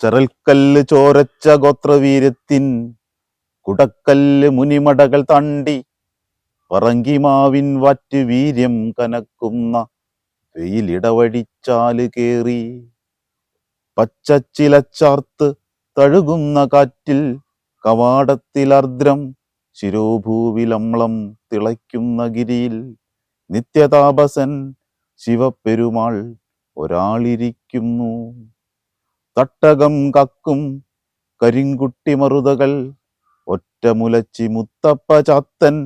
ചെറൽക്കല്ല് ചോരച്ച ഗോത്രവീരത്തിൻ കുടക്കല്ല് മുനിമടകൾ തണ്ടി പറങ്കിമാവിൻ വാറ്റ് വീര്യം കനക്കുന്ന വെയിലിടവഴിച്ചാൽ കേറി. പച്ചച്ചിലച്ചാർത്ത് തഴുകുന്ന കാറ്റിൽ കവാടത്തിലർദ്രം ശിരോഭൂവിലമ്ളം തിളയ്ക്കുന്ന ഗിരിയിൽ. നിത്യതാപസൻ ശിവപ്പെരുമാൾ ഒരാളിരിക്കുന്നു. തട്ടകം കക്കും കരിങ്കുട്ടി മറുതകൾ. ഒറ്റമുലച്ചി മുത്തപ്പ ചാത്തൻ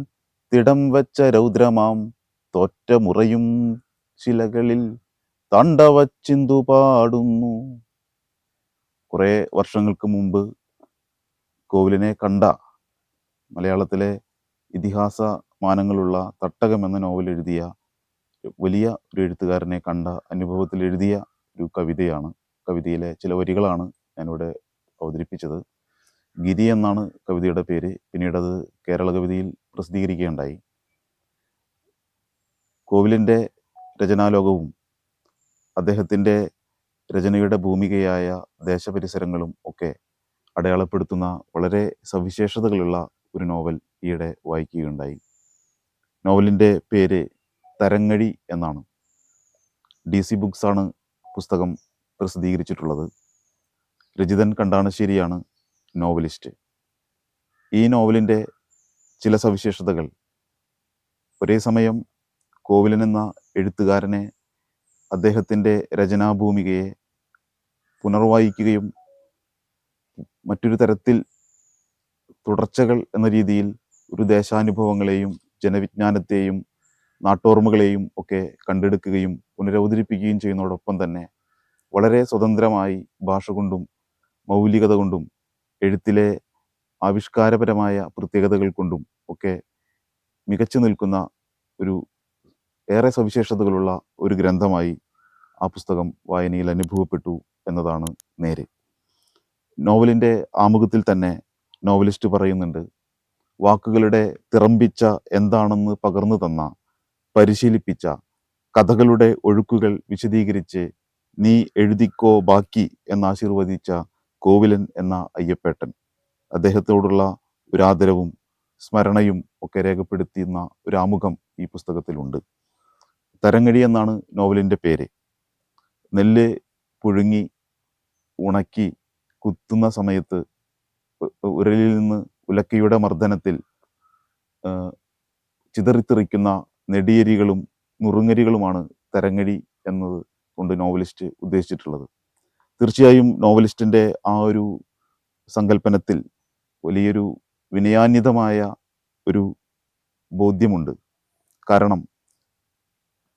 തിടം വച്ച രൗദ്രമാം. തോറ്റമുറയും ശിലകളിൽ തണ്ടവച്ചിന്തു പാടുന്നു. കുറെ വർഷങ്ങൾക്ക് മുമ്പ് കോവിലിനെ കണ്ട മലയാളത്തിലെ ഇതിഹാസ മാനങ്ങളുള്ള തട്ടകം എന്ന നോവൽ എഴുതിയ വലിയ ഒരു എഴുത്തുകാരനെ കണ്ട അനുഭവത്തിൽ എഴുതിയ ഒരു കവിതയാണ് കവിതയിലെ ചില വരികളാണ് ഞാനിവിടെ അവതരിപ്പിച്ചത്. ഗിരി എന്നാണ് കവിതയുടെ പേര്. പിന്നീട് അത് കേരള കവിതയിൽ പ്രസിദ്ധീകരിക്കുകയുണ്ടായി. കോവിലിന്റെ രചനാലോകവും അദ്ദേഹത്തിന്റെ രചനയുടെ ഭൂമികയായ ദേശപരിസരങ്ങളും ഒക്കെ അടയാളപ്പെടുത്തുന്ന വളരെ സവിശേഷതകളുള്ള ഒരു നോവൽ ഈയിടെ വായിക്കുകയുണ്ടായി. നോവലിന്റെ പേര് തരങ്ങഴി എന്നാണ്. ഡി സി ബുക്സാണ് പുസ്തകം പ്രസിദ്ധീകരിച്ചിട്ടുള്ളത്. രജിതൻ കണ്ടാണശ്ശേരിയാണ് നോവലിസ്റ്റ്. ഈ നോവലിന്റെ ചില സവിശേഷതകൾ. ഒരേ സമയം കോവിലൻ എന്ന എഴുത്തുകാരനെ അദ്ദേഹത്തിന്റെ രചനാഭൂമികയെ പുനർവായിക്കുകയും മറ്റൊരു തരത്തിൽ തുടർച്ചകൾ എന്ന രീതിയിൽ ഒരു ദേശാനുഭവങ്ങളെയും ജനവിജ്ഞാനത്തെയും നാട്ടോർമ്മകളെയും ഒക്കെ കണ്ടെടുക്കുകയും പുനരവതരിപ്പിക്കുകയും ചെയ്യുന്നതോടൊപ്പം തന്നെ വളരെ സ്വതന്ത്രമായി ഭാഷ കൊണ്ടും മൗലികത കൊണ്ടും എഴുത്തിലെ ആവിഷ്കാരപരമായ പ്രത്യേകതകൾ കൊണ്ടും ഒക്കെ മികച്ചു നിൽക്കുന്ന ഒരു ഏറെ സവിശേഷതകളുള്ള ഒരു ഗ്രന്ഥമായി ആ പുസ്തകം വായനയിൽ അനുഭവപ്പെട്ടു എന്നതാണ് നേര്. നോവലിന്റെ ആമുഖത്തിൽ തന്നെ നോവലിസ്റ്റ് പറയുന്നുണ്ട് വാക്കുകളുടെ തിറമ്പിച്ച എന്താണെന്ന് പകർന്നു തന്ന പരിശീലിപ്പിച്ച കഥകളുടെ ഒഴുക്കുകൾ വിശദീകരിച്ച് നീ എഴുതിക്കോ ബാക്കി എന്നാശീർവദിച്ച കോവിലൻ എന്ന അയ്യപ്പേട്ടൻ. അദ്ദേഹത്തോടുള്ള ഒരു ആദരവും സ്മരണയും ഒക്കെ രേഖപ്പെടുത്തുന്ന ഒരു ആമുഖം ഈ പുസ്തകത്തിലുണ്ട്. തരങ്ങഴി എന്നാണ് നോവലിന്റെ പേര്. നെല്ല് പുഴുങ്ങി ഉണക്കി കുത്തുന്ന സമയത്ത് ഉരലിൽ നിന്ന് ഉലക്കയുടെ മർദ്ദനത്തിൽ ചിതറിത്തെറിക്കുന്ന നെടിയരികളും നുറുങ്ങരികളുമാണ് തരങ്ങഴി എന്നത്. കൊണ്ട് നോവലിസ്റ്റ് ഉദ്ദേശിച്ചിട്ടുള്ളത്. തീർച്ചയായും നോവലിസ്റ്റിന്റെ ആ ഒരു സങ്കല്പനത്തിൽ വലിയൊരു വിനയാന്യതമായ ഒരു ബോധ്യമുണ്ട്. കാരണം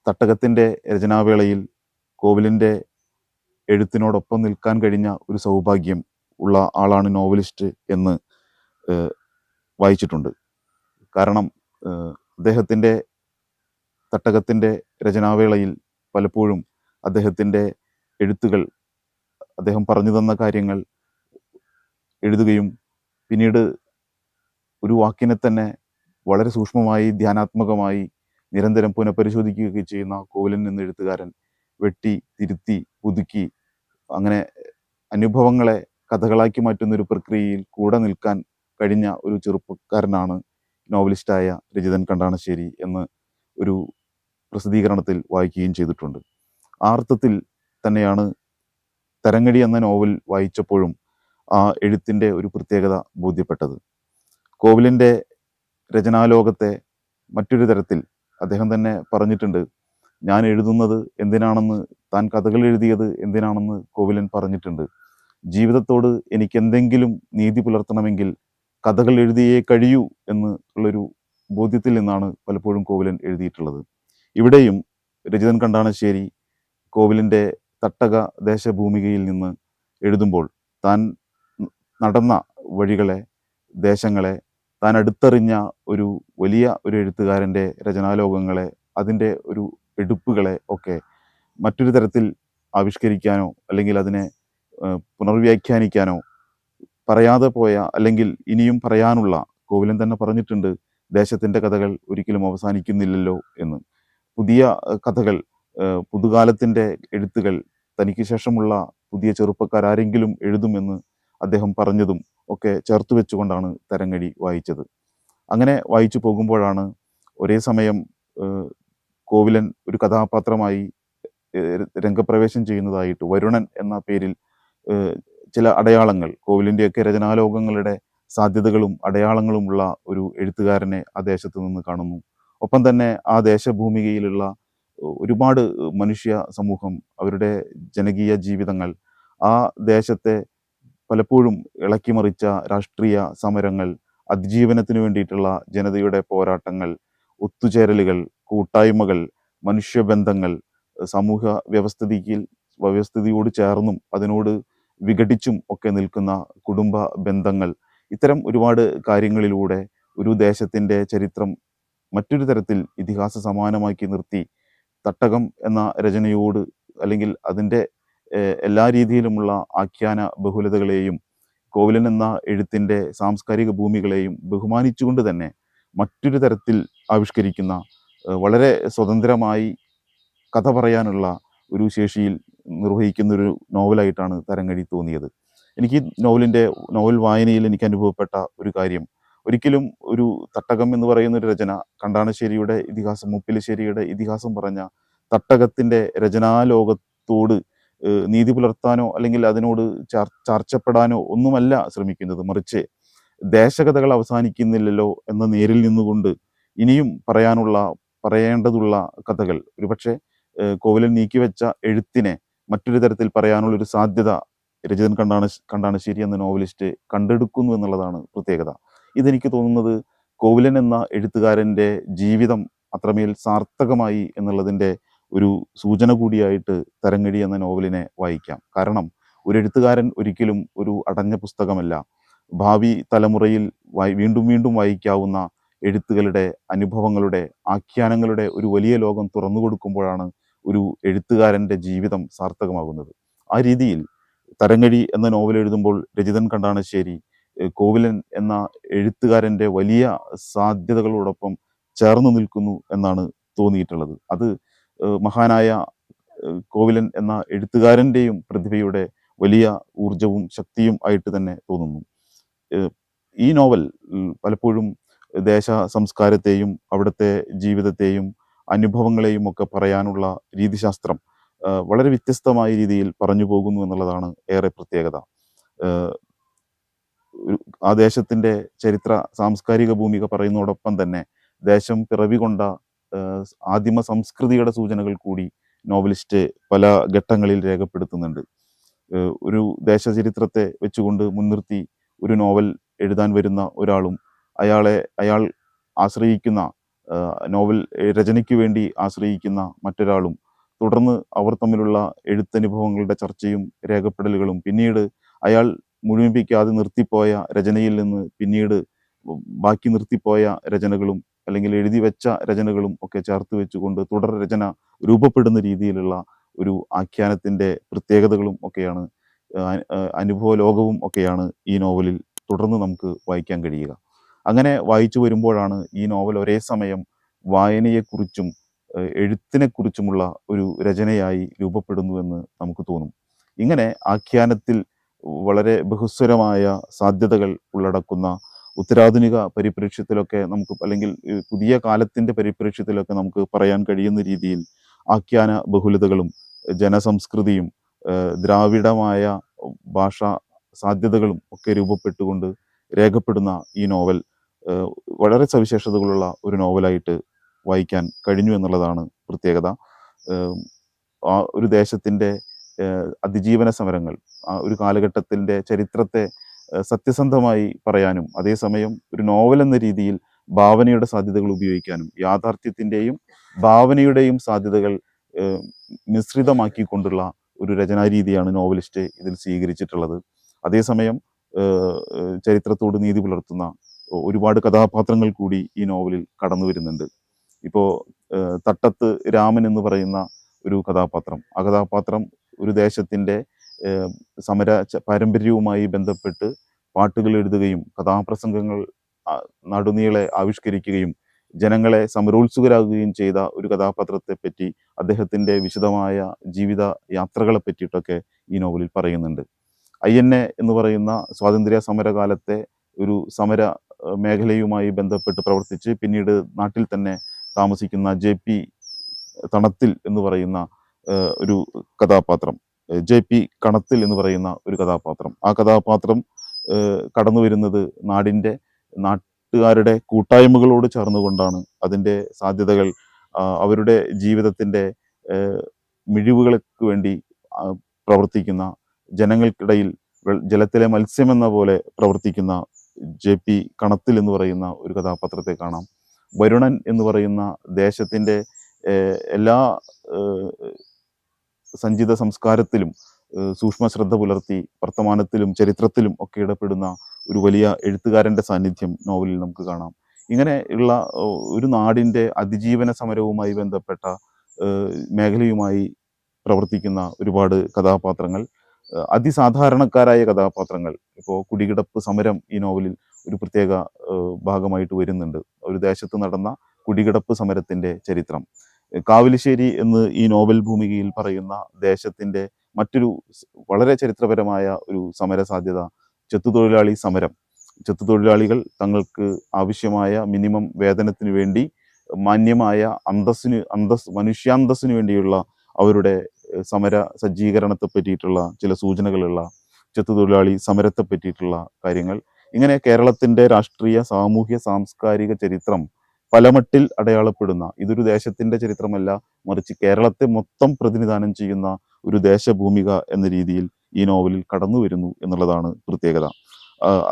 തട്ടകത്തിന്റെ രചനാവേളയിൽ കോവിലിന്റെ എഴുത്തിനോടൊപ്പം നിൽക്കാൻ കഴിഞ്ഞ ഒരു സൗഭാഗ്യം ഉള്ള ആളാണ് നോവലിസ്റ്റ് എന്ന് വായിച്ചിട്ടുണ്ട്. കാരണം അദ്ദേഹത്തിന്റെ തട്ടകത്തിന്റെ രചനാവേളയിൽ പലപ്പോഴും അദ്ദേഹത്തിന്റെ എഴുത്തുകൾ അദ്ദേഹം പറഞ്ഞു തന്ന കാര്യങ്ങൾ എഴുതുകയും പിന്നീട് ഒരു വാക്കിനെ തന്നെ വളരെ സൂക്ഷ്മമായി ധ്യാനാത്മകമായി നിരന്തരം പുനഃപരിശോധിക്കുകയൊക്കെ ചെയ്യുന്ന കോവിലൻ എന്ന എഴുത്തുകാരൻ വെട്ടി തിരുത്തി പുതുക്കി അങ്ങനെ അനുഭവങ്ങളെ കഥകളാക്കി മാറ്റുന്ന ഒരു പ്രക്രിയയിൽ കൂടെ നിൽക്കാൻ കഴിഞ്ഞ ഒരു ചെറുപ്പക്കാരനാണ് നോവലിസ്റ്റായ രജിതൻ കണ്ടാണശ്ശേരി എന്ന് ഒരു പ്രസിദ്ധീകരണത്തിൽ വായിക്കുകയും ചെയ്തിട്ടുണ്ട്. ആ അർത്ഥത്തിൽ തന്നെയാണ് തരങ്ങടി എന്ന നോവൽ വായിച്ചപ്പോഴും ആ എഴുത്തിന്റെ ഒരു പ്രത്യേകത ബോധ്യപ്പെട്ടത്. കോവിലിന്റെ രചനാലോകത്തെ മറ്റൊരു തരത്തിൽ അദ്ദേഹം തന്നെ പറഞ്ഞിട്ടുണ്ട്. ഞാൻ എഴുതുന്നത് എന്തിനാണെന്ന് താൻ കഥകൾ എഴുതിയത് എന്തിനാണെന്ന് കോവിലൻ പറഞ്ഞിട്ടുണ്ട്. ജീവിതത്തോട് എനിക്ക് എന്തെങ്കിലും നീതി പുലർത്തണമെങ്കിൽ കഥകൾ എഴുതിയേ കഴിയൂ എന്ന് ഉള്ളൊരു ബോധ്യത്തിൽ നിന്നാണ് പലപ്പോഴും കോവിലൻ എഴുതിയിട്ടുള്ളത്. ഇവിടെയും രജിതൻ കണ്ടാണശ്ശേരി കോവിലിന്റെ തട്ടക ദേശഭൂമികയിൽ നിന്ന് എഴുതുമ്പോൾ താൻ നടന്ന വഴികളെ ദേശങ്ങളെ താൻ അടുത്തറിഞ്ഞ ഒരു വലിയ ഒരു എഴുത്തുകാരന്റെ രചനാലോകങ്ങളെ അതിന്റെ ഒരു എടുപ്പുകളെ ഒക്കെ മറ്റൊരു തരത്തിൽ ആവിഷ്കരിക്കാനോ അല്ലെങ്കിൽ അതിനെ പുനർവ്യാഖ്യാനിക്കാനോ പറയാതെ പോയ അല്ലെങ്കിൽ ഇനിയും പറയാനുള്ള കോവിലൻ തന്നെ പറഞ്ഞിട്ടുണ്ട് ദേശത്തിന്റെ കഥകൾ ഒരിക്കലും അവസാനിക്കുന്നില്ലല്ലോ എന്ന്. പുതിയ കഥകൾ പുതുകാലത്തിന്റെ എഴുത്തുകൾ തനിക്ക് ശേഷമുള്ള പുതിയ ചെറുപ്പക്കാർ ആരെങ്കിലും എഴുതുമെന്ന് അദ്ദേഹം പറഞ്ഞതും ഒക്കെ ചേർത്ത് വെച്ചുകൊണ്ടാണ് തരങ്ങടി വായിച്ചത്. അങ്ങനെ വായിച്ചു പോകുമ്പോഴാണ് ഒരേ സമയം കോവിലൻ ഒരു കഥാപാത്രമായി രംഗപ്രവേശം ചെയ്യുന്നതായിട്ട് വരുണൻ എന്ന പേരിൽ ചില അടയാളങ്ങൾ കോവിലിന്റെയൊക്കെ രചനാലോകങ്ങളുടെ സാധ്യതകളും അടയാളങ്ങളുമുള്ള ഒരു എഴുത്തുകാരനെ ആ ദേശത്ത് നിന്ന് കാണുന്നു. ഒപ്പം തന്നെ ആ ദേശഭൂമികയിലുള്ള ഒരുപാട് മനുഷ്യ സമൂഹം അവരുടെ ജനകീയ ജീവിതങ്ങൾ ആ ദേശത്തെ പലപ്പോഴും ഇളക്കിമറിച്ച രാഷ്ട്രീയ സമരങ്ങൾ അതിജീവനത്തിന് വേണ്ടിയിട്ടുള്ള ജനതയുടെ പോരാട്ടങ്ങൾ ഒത്തുചേരലുകൾ കൂട്ടായ്മകൾ മനുഷ്യബന്ധങ്ങൾ സമൂഹ വ്യവസ്ഥിതിയിൽ വ്യവസ്ഥിതിയോട് ചേർന്നും അതിനോട് വിഘടിച്ചും ഒക്കെ നിൽക്കുന്ന കുടുംബ ബന്ധങ്ങൾ ഇത്തരം ഒരുപാട് കാര്യങ്ങളിലൂടെ ഒരു ദേശത്തിന്റെ ചരിത്രം മറ്റൊരു തരത്തിൽ ഇതിഹാസ സമാനമാക്കി നിർത്തി തട്ടകം എന്ന രചനയോട് അല്ലെങ്കിൽ അതിന്റെ എല്ലാ രീതിയിലുമുള്ള ആഖ്യാന ബഹുലതകളെയും കോവിലൻ എന്ന എഴുത്തിന്റെ സാംസ്കാരിക ഭൂമികളെയും ബഹുമാനിച്ചുകൊണ്ട് തന്നെ മറ്റൊരു തരത്തിൽ ആവിഷ്കരിക്കുന്ന വളരെ സ്വതന്ത്രമായി കഥ പറയാനുള്ള ഒരു ശേഷിയിൽ നിർവഹിക്കുന്ന ഒരു നോവലായിട്ടാണ് തരംഗഴി തോന്നിയത്. എനിക്ക് നോവലിന്റെ നോവൽ വായനയിൽ എനിക്ക് അനുഭവപ്പെട്ട ഒരു കാര്യം ഒരിക്കലും ഒരു തട്ടകം എന്ന് പറയുന്ന ഒരു രചന കണ്ടാണശ്ശേരിയുടെ ഇതിഹാസം മുപ്പിലശ്ശേരിയുടെ ഇതിഹാസം പറഞ്ഞ തട്ടകത്തിന്റെ രചനാലോകത്തോട് നീതി പുലർത്താനോ അല്ലെങ്കിൽ അതിനോട് ചാർ ചർച്ചപ്പെടാനോ ഒന്നുമല്ല ശ്രമിക്കുന്നത്. മറിച്ച് ദേശകഥകൾ അവസാനിക്കുന്നില്ലല്ലോ എന്ന നേരിൽ നിന്നുകൊണ്ട് ഇനിയും പറയാനുള്ള പറയേണ്ടതുള്ള കഥകൾ. ഒരുപക്ഷെ കോവിലൻ നീക്കിവെച്ച എഴുത്തിനെ മറ്റൊരു തരത്തിൽ പറയാനുള്ള ഒരു സാധ്യത രചിതൻ കണ്ടാണ് കണ്ടാണശ്ശേരി എന്ന നോവലിസ്റ്റ് കണ്ടെടുക്കുന്നു എന്നുള്ളതാണ് പ്രത്യേകത. ഇതെനിക്ക് തോന്നുന്നത് കോവിലൻ എന്ന എഴുത്തുകാരന്റെ ജീവിതം അത്രമേൽ സാർത്ഥകമായി എന്നുള്ളതിന്റെ ഒരു സൂചന കൂടിയായിട്ട് തരങ്ങടി എന്ന നോവലിനെ വായിക്കാം. കാരണം ഒരു എഴുത്തുകാരൻ ഒരിക്കലും ഒരു അടഞ്ഞ പുസ്തകമല്ല. ഭാവി തലമുറയിൽ വീണ്ടും വീണ്ടും വായിക്കാവുന്ന എഴുത്തുകളുടെ അനുഭവങ്ങളുടെ ആഖ്യാനങ്ങളുടെ ഒരു വലിയ ലോകം തുറന്നു കൊടുക്കുമ്പോഴാണ് ഒരു എഴുത്തുകാരന്റെ ജീവിതം സാർത്ഥകമാകുന്നത്. ആ രീതിയിൽ തരങ്ങഴി എന്ന നോവൽ എഴുതുമ്പോൾ രചിതൻ കണ്ടാണശ്ശേരി കോവിലൻ എന്ന എഴുത്തുകാരന്റെ വലിയ സാധ്യതകളോടൊപ്പം ചേർന്ന് നിൽക്കുന്നു എന്നാണ് തോന്നിയിട്ടുള്ളത്. അത് മഹാനായ കോവിലൻ എന്ന എഴുത്തുകാരന്റെയും പ്രതിഭയുടെ വലിയ ഊർജവും ശക്തിയും ആയിട്ട് തന്നെ തോന്നുന്നു. ഈ നോവൽ പലപ്പോഴും ദേശ സംസ്കാരത്തെയും അവിടുത്തെ ജീവിതത്തെയും അനുഭവങ്ങളെയും ഒക്കെ പറയാനുള്ള രീതിശാസ്ത്രം വളരെ വ്യത്യസ്തമായ രീതിയിൽ പറഞ്ഞു പോകുന്നു എന്നുള്ളതാണ് ഏറെ പ്രത്യേകത. ആ ദേശത്തിന്റെ ചരിത്ര സാംസ്കാരിക ഭൂമിക പറയുന്നതോടൊപ്പം തന്നെ ദേശം പിറവി കൊണ്ട ആദിമ സംസ്കൃതിയുടെ സൂചനകൾ കൂടി നോവലിസ്റ്റ് പല ഘട്ടങ്ങളിൽ രേഖപ്പെടുത്തുന്നുണ്ട്. ഒരു ദേശചരിത്രത്തെ വെച്ചുകൊണ്ട് മുൻനിർത്തി ഒരു നോവൽ എഴുതാൻ വരുന്ന ഒരാളും അയാളെ അയാൾ ആശ്രയിക്കുന്ന നോവൽ രചനയ്ക്ക് വേണ്ടി ആശ്രയിക്കുന്ന മറ്റൊരാളും തുടർന്ന് അവർ തമ്മിലുള്ള എഴുത്തനുഭവങ്ങളുടെ ചർച്ചയും രേഖപ്പെടലുകളും പിന്നീട് അയാൾ മുഴുമിപ്പിക്കാതെ നിർത്തിപ്പോയ രചനയിൽ നിന്ന് പിന്നീട് ബാക്കി നിർത്തിപ്പോയ രചനകളും അല്ലെങ്കിൽ എഴുതി വെച്ച രചനകളും ഒക്കെ ചേർത്ത് വെച്ചുകൊണ്ട് തുടർ രചന രൂപപ്പെടുന്ന രീതിയിലുള്ള ഒരു ആഖ്യാനത്തിന്റെ പ്രത്യേകതകളും ഒക്കെയാണ് അനുഭവ ലോകവും ഒക്കെയാണ് ഈ നോവലിൽ തുടർന്ന് നമുക്ക് വായിക്കാൻ കഴിയുക. അങ്ങനെ വായിച്ചു വരുമ്പോഴാണ് ഈ നോവൽ ഒരേ സമയം വായനയെക്കുറിച്ചും എഴുത്തിനെക്കുറിച്ചുമുള്ള ഒരു രചനയായി രൂപപ്പെടുന്നുവെന്ന് നമുക്ക് തോന്നും. ഇങ്ങനെ ആഖ്യാനത്തിൽ വളരെ ബഹുസ്വരമായ സാധ്യതകൾ ഉള്ളടക്കുന്ന ഉത്തരാധുനിക പരിപ്രേക്ഷ്യത്തിലൊക്കെ നമുക്ക് അല്ലെങ്കിൽ പുതിയ കാലത്തിന്റെ പരിപ്രേക്ഷ്യത്തിലൊക്കെ നമുക്ക് പറയാൻ കഴിയുന്ന രീതിയിൽ ആഖ്യാന ബഹുലതകളും ജനസംസ്കൃതിയും ദ്രാവിഡമായ ഭാഷാ സാധ്യതകളും ഒക്കെ രൂപപ്പെട്ടുകൊണ്ട് രേഖപ്പെടുന്ന ഈ നോവൽ വളരെ സവിശേഷതകളുള്ള ഒരു നോവലായിട്ട് വായിക്കാൻ കഴിഞ്ഞു എന്നുള്ളതാണ് പ്രത്യേകത. ആ ഒരു ദേശത്തിന്റെ അതിജീവന സമരങ്ങൾ ഒരു കാലഘട്ടത്തിന്റെ ചരിത്രത്തെ സത്യസന്ധമായി പറയാനും അതേസമയം ഒരു നോവൽ എന്ന രീതിയിൽ ഭാവനയുടെ സാധ്യതകൾ ഉപയോഗിക്കാനും യാഥാർത്ഥ്യത്തിന്റെയും ഭാവനയുടെയും സാധ്യതകൾ മിശ്രിതമാക്കിക്കൊണ്ടുള്ള ഒരു രചനാരീതിയാണ് നോവലിസ്റ്റ് ഇതിൽ സ്വീകരിച്ചിട്ടുള്ളത്. അതേസമയം ചരിത്രത്തോട് നീതി പുലർത്തുന്ന ഒരുപാട് കഥാപാത്രങ്ങൾ കൂടി ഈ നോവലിൽ കടന്നു വരുന്നുണ്ട്. ഇപ്പോൾ തട്ടത്ത് രാമൻ എന്ന് പറയുന്ന ഒരു കഥാപാത്രം ആ കഥാപാത്രം ഒരു ദേശത്തിന്റെ സമര പാരമ്പര്യവുമായി ബന്ധപ്പെട്ട് പാട്ടുകൾ എഴുതുകയും കഥാപ്രസംഗങ്ങൾ നടുനീളെ ആവിഷ്കരിക്കുകയും ജനങ്ങളെ സമരോത്സുകരാകുകയും ചെയ്ത ഒരു കഥാപാത്രത്തെ പറ്റി അദ്ദേഹത്തിന്റെ വിശദമായ ജീവിത യാത്രകളെ പറ്റിയിട്ടൊക്കെ ഈ നോവലിൽ പറയുന്നുണ്ട്. ഐ എൻ എ എന്ന് പറയുന്ന സ്വാതന്ത്ര്യ സമരകാലത്തെ ഒരു സമര മേഖലയുമായി ബന്ധപ്പെട്ട് പ്രവർത്തിച്ച് പിന്നീട് നാട്ടിൽ തന്നെ താമസിക്കുന്ന ജെ പി തണത്തിൽ എന്ന് പറയുന്ന ഒരു കഥാപാത്രം. ജെ പി കണത്തിൽ എന്ന് പറയുന്ന ഒരു കഥാപാത്രം. ആ കഥാപാത്രം കടന്നു വരുന്നത് നാടിന്റെ നാട്ടുകാരുടെ കൂട്ടായ്മകളോട് ചേർന്നുകൊണ്ടാണ്. അതിന്റെ സാധ്യതകൾ അവരുടെ ജീവിതത്തിന്റെ മിഴിവുകൾക്ക് വേണ്ടി പ്രവർത്തിക്കുന്ന ജനങ്ങൾക്കിടയിൽ ജലത്തിലെ മത്സ്യം എന്ന പോലെ പ്രവർത്തിക്കുന്ന ജെ പി കണത്തിൽ എന്ന് പറയുന്ന ഒരു കഥാപാത്രത്തെ കാണാം. വരുണൻ എന്ന് പറയുന്ന ദേശത്തിന്റെ എല്ലാ സഞ്ചിത സംസ്കാരത്തിലും സൂക്ഷ്മ ശ്രദ്ധ പുലർത്തി വർത്തമാനത്തിലും ചരിത്രത്തിലും ഒക്കെ ഇടപെടുന്ന ഒരു വലിയ എഴുത്തുകാരന്റെ സാന്നിധ്യം നോവലിൽ നമുക്ക് കാണാം. ഇങ്ങനെ ഉള്ള ഒരു നാടിന്റെ അതിജീവന സമരവുമായി ബന്ധപ്പെട്ട മേഖലയുമായി പ്രവർത്തിക്കുന്ന ഒരുപാട് കഥാപാത്രങ്ങൾ അതിസാധാരണക്കാരായ കഥാപാത്രങ്ങൾ. ഇപ്പോൾ കുടികിടപ്പ് സമരം ഈ നോവലിൽ ഒരു പ്രത്യേക ഭാഗമായിട്ട് വരുന്നുണ്ട്. ഒരു ദേശത്ത് നടന്ന കുടികിടപ്പ് സമരത്തിന്റെ ചരിത്രം. കാവലിശ്ശേരി എന്ന് ഈ നോവൽ ഭൂമികയിൽ പറയുന്ന ദേശത്തിന്റെ മറ്റൊരു വളരെ ചരിത്രപരമായ ഒരു സമര സാധ്യത ചെത്തുതൊഴിലാളി സമരം. ചെത്തുതൊഴിലാളികൾ തങ്ങൾക്ക് ആവശ്യമായ മിനിമം വേതനത്തിന് വേണ്ടി മാന്യമായ അന്തസ്സിന് അന്തസ് മനുഷ്യാന്തസ്സിന് വേണ്ടിയുള്ള അവരുടെ സമര സജ്ജീകരണത്തെ പറ്റിയിട്ടുള്ള ചില സൂചനകളുള്ള ചെത്തുതൊഴിലാളി സമരത്തെ പറ്റിയിട്ടുള്ള കാര്യങ്ങൾ. ഇങ്ങനെ കേരളത്തിന്റെ രാഷ്ട്രീയ സാമൂഹ്യ സാംസ്കാരിക ചരിത്രം പലമട്ടിൽ അടയാളപ്പെടുന്ന ഇതൊരു ദേശത്തിന്റെ ചരിത്രമല്ല മറിച്ച് കേരളത്തെ മൊത്തം പ്രതിനിധാനം ചെയ്യുന്ന ഒരു ദേശഭൂമിക എന്ന രീതിയിൽ ഈ നോവലിൽ കടന്നു വരുന്നു എന്നുള്ളതാണ് പ്രത്യേകത.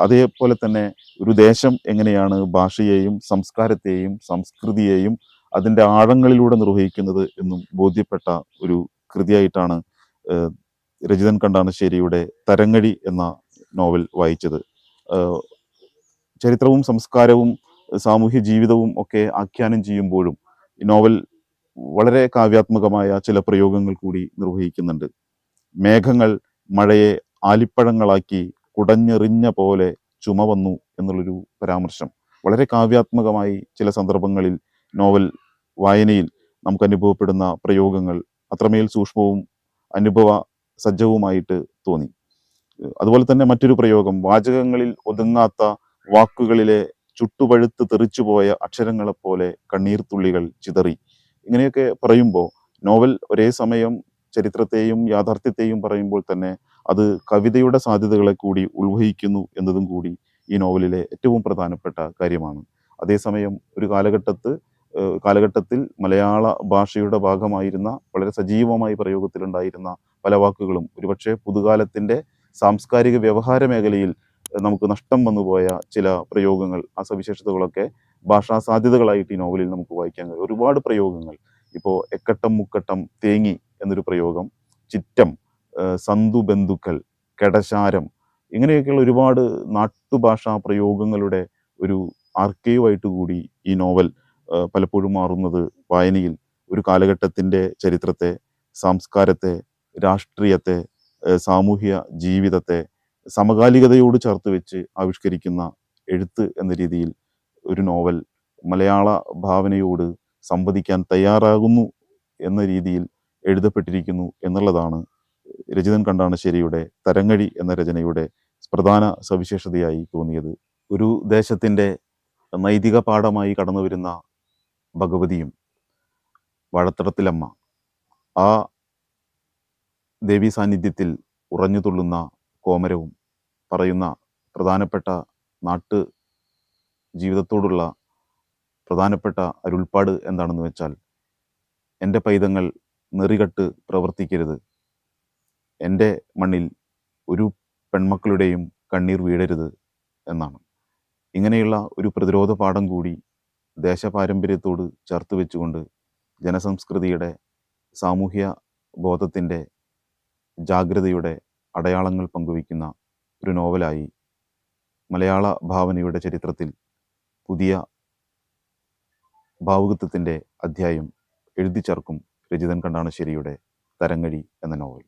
അതേപോലെ തന്നെ ഒരു ദേശം എങ്ങനെയാണ് ഭാഷയെയും സംസ്കാരത്തെയും സംസ്കൃതിയെയും അതിന്റെ ആഴങ്ങളിലൂടെ നിർവഹിക്കുന്നത് എന്നും ബോധ്യപ്പെട്ട ഒരു കൃതിയായിട്ടാണ് രജിതൻ കണ്ടാണശ്ശേരിയുടെ തരങ്ങടി എന്ന നോവൽ വായിച്ചത്. ചരിത്രവും സംസ്കാരവും സാമൂഹ്യ ജീവിതവും ഒക്കെ ആഖ്യാനം ചെയ്യുമ്പോഴും നോവൽ വളരെ കാവ്യാത്മകമായ ചില പ്രയോഗങ്ങൾ കൂടി നിർവഹിക്കുന്നുണ്ട്. മേഘങ്ങൾ മഴയെ ആലിപ്പഴങ്ങളാക്കി കുടഞ്ഞെറിഞ്ഞ പോലെ ചുമ വന്നു എന്നുള്ളൊരു പരാമർശം. വളരെ കാവ്യാത്മകമായി ചില സന്ദർഭങ്ങളിൽ നോവൽ വായനയിൽ നമുക്ക് അനുഭവപ്പെടുന്ന പ്രയോഗങ്ങൾ അത്രമേൽ സൂക്ഷ്മവും അനുഭവ സജ്ജവുമായിട്ട് തോന്നി. അതുപോലെ തന്നെ മറ്റൊരു പ്രയോഗം വാചകങ്ങളിൽ ഒതുങ്ങാത്ത വാക്കുകളിലെ ചുട്ടുപഴുത്ത് തെറിച്ചുപോയ അക്ഷരങ്ങളെപ്പോലെ കണ്ണീർത്തുള്ളികൾ ചിതറി. ഇങ്ങനെയൊക്കെ പറയുമ്പോൾ നോവൽ ഒരേ സമയം ചരിത്രത്തെയും യാഥാർത്ഥ്യത്തെയും പറയുമ്പോൾ തന്നെ അത് കവിതയുടെ സാധ്യതകളെ കൂടി ഉൾവഹിക്കുന്നു എന്നതും കൂടി ഈ നോവലിലെ ഏറ്റവും പ്രധാനപ്പെട്ട കാര്യമാണ്. അതേസമയം ഒരു കാലഘട്ടത്ത് കാലഘട്ടത്തിൽ മലയാള ഭാഷയുടെ ഭാഗമായിരുന്ന വളരെ സജീവമായി പ്രയോഗത്തിലുണ്ടായിരുന്ന പല വാക്കുകളും ഒരുപക്ഷെ പുതുകാലത്തിന്റെ സാംസ്കാരിക വ്യവഹാര മേഖലയിൽ നമുക്ക് നഷ്ടം വന്നുപോയ ചില പ്രയോഗങ്ങൾ ആ സവിശേഷതകളൊക്കെ ഭാഷാ സാധ്യതകളായിട്ട് ഈ നോവലിൽ നമുക്ക് വായിക്കാൻ കഴിയും. ഒരുപാട് പ്രയോഗങ്ങൾ. ഇപ്പോൾ എക്കട്ടം മുക്കട്ടം തേങ്ങി എന്നൊരു പ്രയോഗം ചിറ്റം സന്തു ബന്ധുക്കൾ കെടശാരം ഇങ്ങനെയൊക്കെയുള്ള ഒരുപാട് നാട്ടുഭാഷാ പ്രയോഗങ്ങളുടെ ഒരു ആർക്കൈവായിട്ട് കൂടി ഈ നോവൽ പലപ്പോഴും മാറുന്നത് വായനയിൽ ഒരു കാലഘട്ടത്തിന്റെ ചരിത്രത്തെ സംസ്കാരത്തെ രാഷ്ട്രീയത്തെ സാമൂഹ്യ ജീവിതത്തെ സമകാലികതയോട് ചേർത്ത് വെച്ച് ആവിഷ്കരിക്കുന്ന എഴുത്ത് എന്ന രീതിയിൽ ഒരു നോവൽ മലയാള ഭാവനയോട് സംവദിക്കാൻ തയ്യാറാകുന്നു എന്ന രീതിയിൽ എഴുതപ്പെട്ടിരിക്കുന്നു എന്നുള്ളതാണ് രചിതൻ കണ്ടാണശ്ശേരിയുടെ തരങ്ങഴി എന്ന രചനയുടെ പ്രധാന സവിശേഷതയായി തോന്നിയത്. ഒരു ദേശത്തിന്റെ നൈതിക പാഠമായി കടന്നു വരുന്ന ഭഗവതിയും വഴത്തടത്തിലമ്മ ആ ദേവീ സാന്നിധ്യത്തിൽ ഉറഞ്ഞു തുള്ളുന്ന കോമരവും പറയുന്ന പ്രധാനപ്പെട്ട നാട്ടു ജീവിതത്തോടുള്ള പ്രധാനപ്പെട്ട അരുൾപ്പാട് എന്താണെന്ന് വെച്ചാൽ എന്റെ പൈതങ്ങൾ നെറികെട്ട് പ്രവർത്തിക്കരുത്. എന്റെ മണ്ണിൽ ഒരു പെൺമക്കളുടെയും കണ്ണീർ വീഴരുത് എന്നാണ്. ഇങ്ങനെയുള്ള ഒരു പ്രതിരോധ പാഠം കൂടി ദേശപാരമ്പര്യത്തോട് ചേർത്ത് വെച്ചുകൊണ്ട് ജനസംസ്കൃതിയുടെ സാമൂഹ്യ ബോധത്തിന്റെ ജാഗ്രതയുടെ അടയാളങ്ങൾ പങ്കുവയ്ക്കുന്ന ഒരു നോവലായി മലയാള ഭാവനയുടെ ചരിത്രത്തിൽ പുതിയ ഭാവുകത്വത്തിന്റെ അധ്യായം എഴുതിച്ചേർക്കും രചിതൻ കണ്ടാണശ്ശേരിയുടെ തരങ്ങഴി എന്ന നോവൽ.